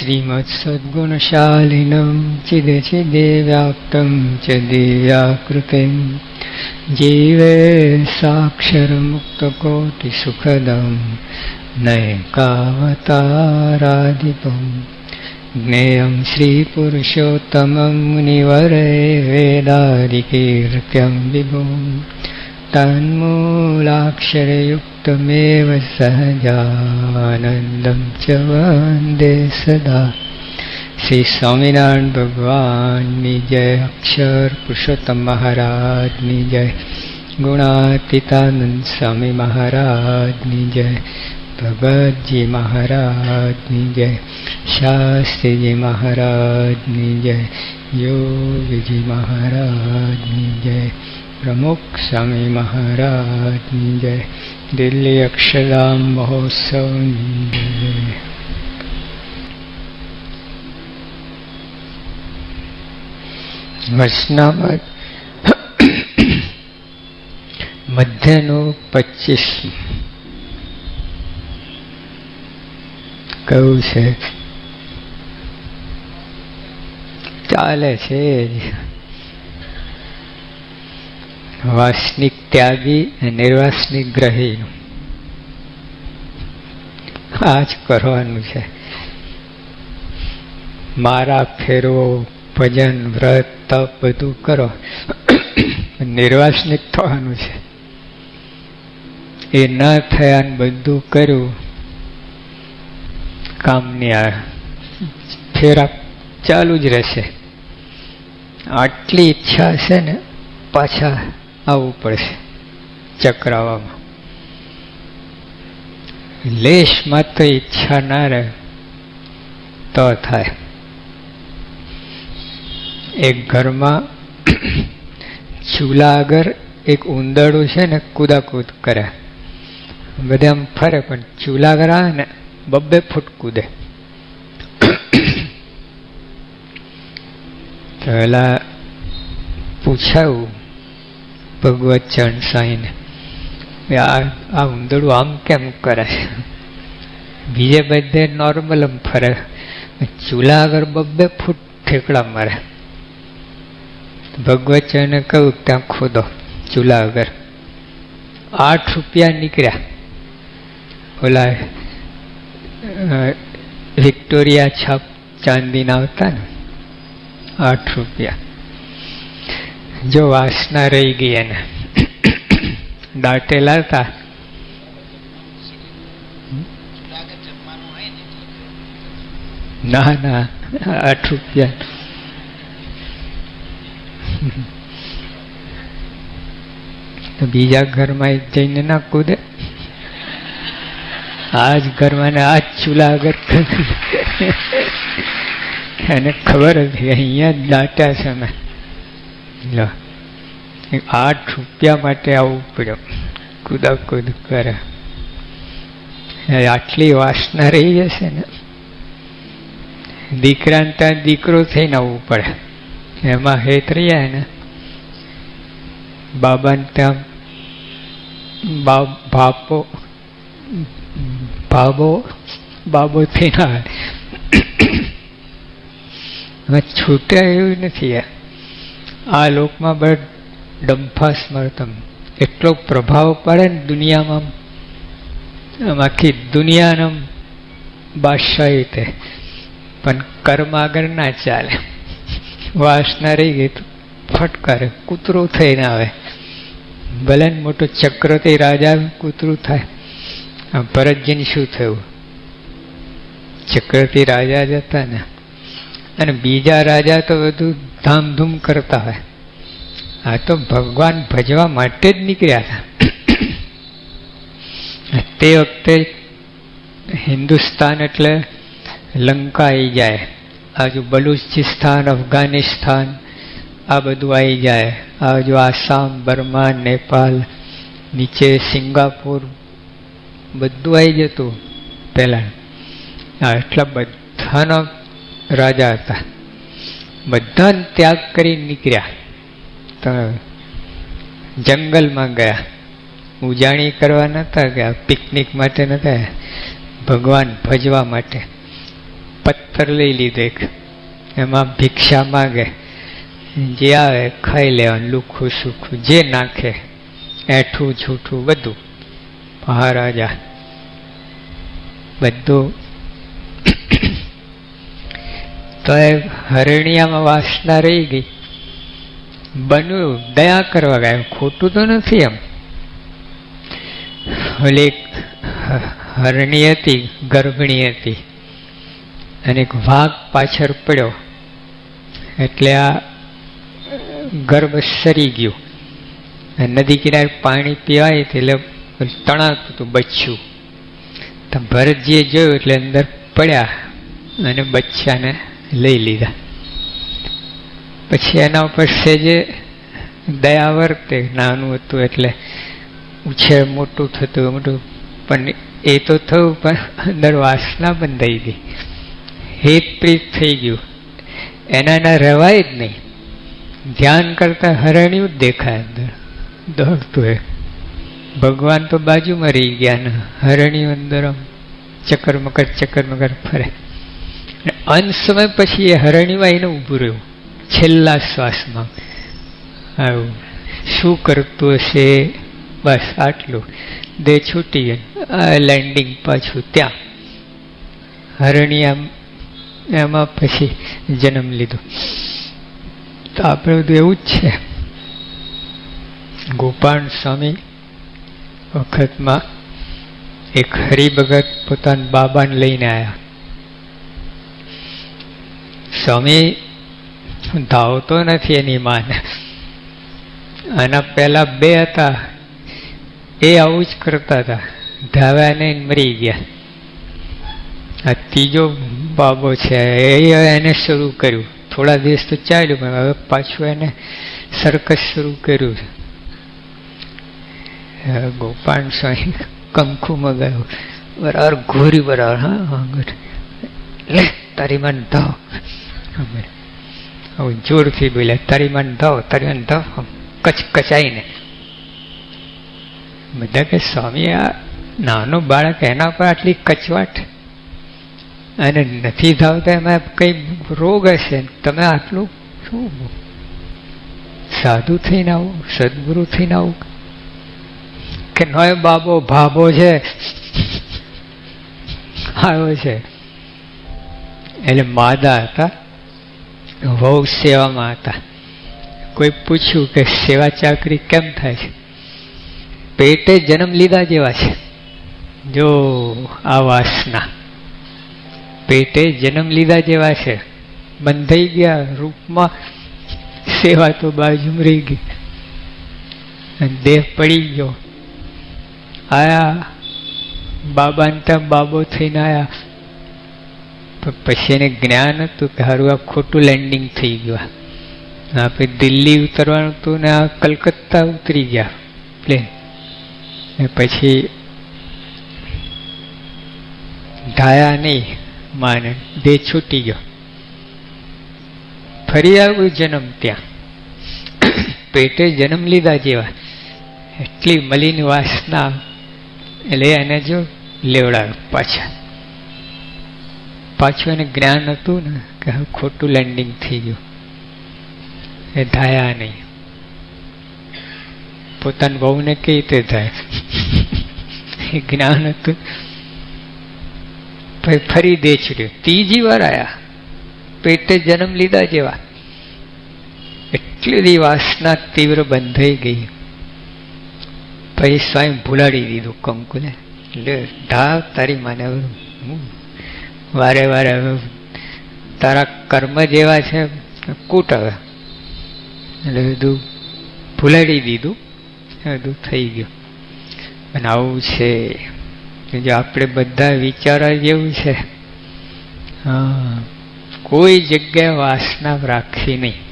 श्रीमत्सद्गुणशालिनं चिदचिदे व्याप्तं च दिव्याकृतिं जीवे साक्षरमुक्तकोटिसुखदं नैकावताराधिपम् ज्ञेयं श्रीपुरुषोत्तमं मुनिवरे वेदादिकीर्त्यं विभुम् उत्तमेव सहजानन्दं च वन्दे सदा। श्री स्वामिनारायण भगवान्नि जय अक्षरपुरुषोत्तम महाराज नि जय गुणातीतानन्द स्वामी महाराजनि जय भगवद्जी महाराजनि जय शास्त्रीजी महाराजनि जय योगजी महाराजनि जय प्रमुख स्वामी महाराजनि जय દિલ્હી અક્ષરધામ મહોત્સવની વચનામત મધ્યનું પચીસ કયું છે ચાલે છે વાસનિક ત્યાગી અને નિર્વાસનિક ગ્રહી આ જ કરવાનું છે. મારા ફેરવો, ભજન, વ્રત, તપ બધું કરો. નિર્વાસનિક થવાનું છે. એ ન થયા બધું કર્યું. કામની આ ફેરા ચાલુ જ રહેશે. આટલી ઈચ્છા છે ને પાછા આવવું પડશે ચક્રાવામાં. લેશ માત્ર ઈચ્છા ના રહે, તો થાય. એક ઘરમાં ચૂલા આગળ એક ઉંદરડું છે ને કૂદાકૂદ કરે. બધા આમ ફરે પણ ચૂલા આગળ આવે ને, બબ્બે ફૂટ કૂદે. પહેલા પૂછાયું ભગવત ચરણ સાઈને. આ ઉંદડું આમ કેમ કરે? બીજે બધે નોર્મલ આમ ફરે. ચૂલા આગળ બબ્બે ફૂટ ઠેકડા મારે. ભગવત ચરણે કહ્યું, ત્યાં ખોદો ચૂલા આગળ. આઠ રૂપિયા નીકળ્યા. ઓલા વિક્ટોરિયા છાપ ચાંદીના આવતા ને, આઠ રૂપિયા. જો વાસના રહી ગઈ એને. દાટેલા હતા ના ના, આઠ રૂપિયા. બીજા ઘરમાં જઈને ના કૂદે આ જ ઘરમાં ને આ જ ચૂલા આગળ એને ખબર હતી અહીંયા જ દાટ્યા છે મેં આઠ રૂપિયા માટે આવવું પડ્યું. કુદાકુદ કરે. આટલી વાસના રહી જશે ને. દીકરાને ત્યાં દીકરો થઈને આવવું પડે. એમાં હેત રહ્યા ને. બાબાને ત્યાં બાપો, બાબો બાબો થઈને આવે. છૂટે એવું નથી આ લોકમાં બળ ડંફા સ્મરતમ એટલો પ્રભાવ પડે ને દુનિયામાં આમ આખી દુનિયાના બાદશાહી તે પણ કર્મ આગળ ના ચાલે. વાસના રહી ગઈ તો ફટકારે કૂતરું થઈને આવે. ભલે ને મોટો ચક્રથી રાજા કૂતરું થાય. ભરતજીને શું થયું? ચક્રથી રાજા જ હતા ને. અને બીજા રાજા તો બધું ધામધૂમ કરતા હોય. આ તો ભગવાન ભજવા માટે જ નીકળ્યા હતા. તે વખતે હિન્દુસ્તાન એટલે લંકા આવી જાય. આજુ બલુચિસ્તાન, અફઘાનિસ્તાન, આ બધું આવી જાય. આજુ આસામ, બર્મા, નેપાલ, નીચે સિંગાપુર, બધું આવી જતું પહેલાં. એટલા બધાનો રાજા હતા. બધાને ત્યાગ કરી નીકળ્યા. તો જંગલમાં ગયા. ઉજાણી કરવા નતા ગયા, પિકનિક માટે નતા ભગવાન ભજવા માટે પથ્થર લઈ લીધો એક. એમાં ભિક્ષા માગે. જે આવે ખાઈ લેવાનું, લુખું સુખું, જે નાખે, એઠું છૂઠું બધું. મહારાજા, બધું. તો એ હરણિયામાં વાસના રહી ગઈ. બન્યું દયા કરવા ગયા ખોટું તો નથી એમ. ઓલી હરણી હતી, ગર્ભણી હતી. અને એક વાઘ પાછળ પડ્યો. એટલે આ ગર્ભ સરી ગયું. નદી કિનારે પાણી પીવાય એટલે તણાતું હતું બચ્ચું તો ભરતજીએ જોયું એટલે અંદર પડ્યા અને બચ્ચાને લઈ લીધા. પછી એના ઉપર સેજે દયા વર્તે નાનું હતું એટલે ઉછેર મોટું થતું મોટું પણ એ તો થયું, પણ અંદર વાસના બંધાઈ ગઈ. હેત પ્રીત થઈ ગયું. એના ના રહેવાય જ નહીં. ધ્યાન કરતા હરણ્યું જ દેખાય અંદર. દોડતું એ. ભગવાન તો બાજુમાં રહી ગયા ને હરણ્યું અંદર આમ ચક્કર મકર ચક્કર મકર ફરે. અંત સમય પછી એ હરણ્યું એને ઊભું રહ્યું. છેલ્લા શ્વાસમાં. આવું. શું કરતું હશે? બસ આટલું. દે છૂટી ગઈ લેન્ડિંગ પાછું ત્યાં. હરણિયા એમાં પછી જન્મ લીધો. તો આપણે બધું એવું જ છે. ગોપાલ સ્વામી વખતમાં એક હરિભગત પોતાના બાબાને લઈને આવ્યા સ્વામી ધાવતો નથી એની માને. આના પહેલા બે હતા. એ આવું જ કરતા હતા. ધાવ્યા નહીં મરી ગયા. આ ત્રીજો બાબો છે. એ એને શરૂ કર્યું. થોડા દિવસ તો ચાલ્યું, પણ હવે પાછું એને સરકસ શરૂ કર્યું ગોપાલ સ્વામી કંકુ મગાવ્યું બરાબર ઘોરી બરાબર હા તારી મન ધાવ. હવે જોરથી બોલ્યા તારી મન ધાવ તારી મન ધાવ કચ કચાઈને. બધા કે, સ્વામી, આ નાનું બાળક એના પર આટલી કચવાટ અને નથી ધાવતા, એમાં કઈ રોગ હશે? તમે આટલું શું? સાધુ થઈને આવું, સદગુરુ થઈને આવું. કે, નોય બાબો ભાબો છે. આવ્યો છે. એટલે માદા હતા. વહુ સેવામાં હતા. કોઈ પૂછ્યું કે સેવા ચાકરી કેમ થાય છે? પેટે જન્મ લીધા જેવા છે. જો આ વાસના પેટે જન્મ લીધા જેવા છે. બંધાઈ ગયા રૂપમાં સેવા તો બાજુ રહી ગઈ. દેહ પડી ગયો. આયા બાબાને ત્યાં બાબો થઈને પછી એને જ્ઞાન હતું કે હારું, આ ખોટું લેન્ડિંગ થઈ ગયું આપણે દિલ્હી ઉતરવાનું હતું ને આ કલકત્તા ઉતરી ગયા. પ્લેન પછી ધાયા નહીં, માને, દેહ છૂટી ગયો. ફરી આવ્યું જન્મ ત્યાં. પેટે જન્મ લીધા જેવા. એટલી મલિન વાસના. એટલે એને જો લેવડાવ્યો પાછા. પાછું એને જ્ઞાન હતું ને, કે હવે ખોટું લેન્ડિંગ થઈ ગયું. એ ધાયા નહીં. પોતાની બહુને કઈ રીતે થાય એ જ્ઞાન હતું. ભાઈ ફરી દે છોડ્યું ત્રીજી વાર આયા. પેટે જન્મ લીધા જેવા. એટલી બધી વાસના તીવ્ર બંધાઈ ગઈ. પછી સ્વયં ભૂલાડી દીધું કંકુને. એટલે ધાવ તારી માને વારે વારે તારા કર્મ જેવા છે, કૂટ હવે. એટલે બધું ભૂલાડી દીધું. બધું થઈ ગયું. અને આવું છે જો આપણે બધા વિચારવા જેવું છે. કોઈ જગ્યાએ વાસના રાખવી નહીં.